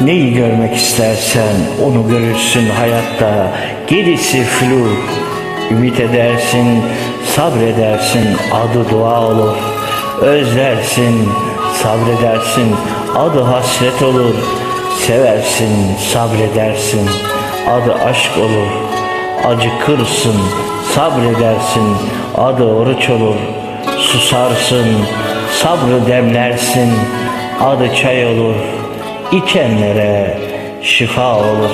Neyi görmek istersen onu görürsün hayatta. Gerisi flu. Ümit edersin, sabredersin, adı dua olur. Özlersin, sabredersin, adı hasret olur. Seversin, sabredersin, adı aşk olur. Acıkırsın, sabredersin, adı oruç olur. Susarsın, sabrı demlersin, adı çay olur. İçenlere şifa olur.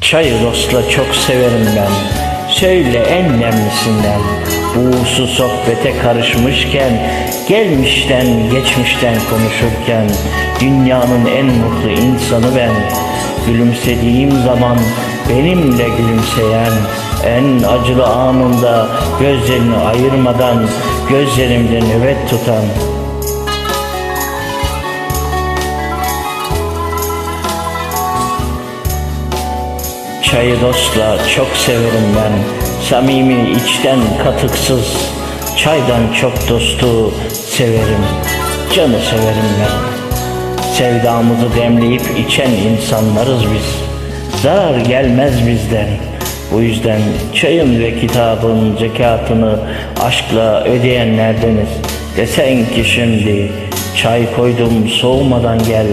Çayı dostla çok severim ben. Söyle en nemlisinden. Buğusu sohbete karışmışken, gelmişten geçmişten konuşurken, dünyanın en mutlu insanı ben. Gülümsediğim zaman benimle gülümseyen, en acılı anında gözlerini ayırmadan gözlerimde nöbet tutan, Çayı dostla çok severim ben. Samimi içten katıksız. Çaydan çok dostu severim. Canı severim ben. Sevdamızı demleyip içen insanlarız biz Zarar gelmez bizden. Bu yüzden çayın ve kitabın zekatını aşkla ödeyenlerdeniz. Desen ki şimdi çay koydum soğumadan gel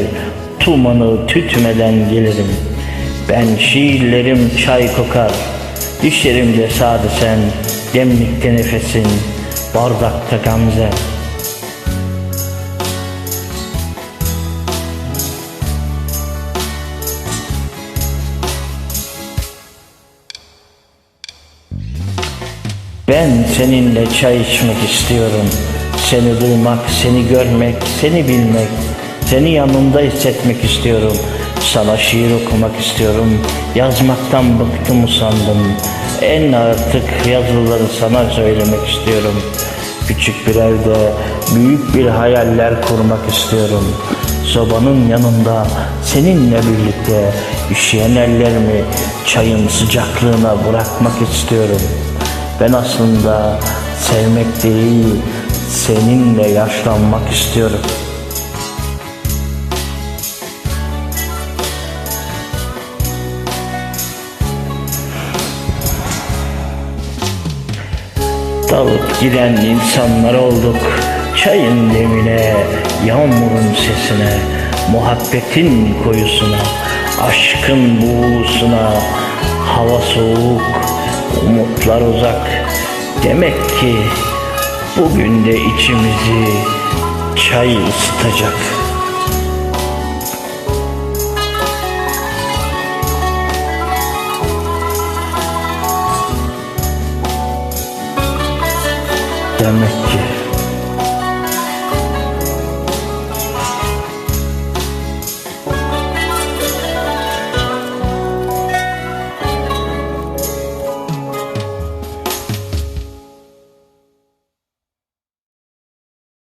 Tumanı tütmeden gelirim. Ben şiirlerim çay kokar, düşlerimde sadı sen, demlikte nefesin, bardakta gamze. Ben seninle çay içmek istiyorum. Seni duymak, seni görmek, seni bilmek, seni yanımda hissetmek istiyorum. Sana şiir okumak istiyorum. Yazmaktan bıktım usandım. En artık yazıları sana söylemek istiyorum. Küçük bir evde büyük bir hayaller kurmak istiyorum. Sobanın yanında seninle birlikte üşüyen ellerimi çayın sıcaklığına bırakmak istiyorum. Ben aslında sevmek değil, seninle yaşlanmak istiyorum. Dalıp giden insanlar olduk Çayın demine, yağmurun sesine Muhabbetin koyusuna, aşkın buğusuna Hava soğuk, umutlar uzak. Demek ki bugün de içimizi çay ısıtacak. Demek ki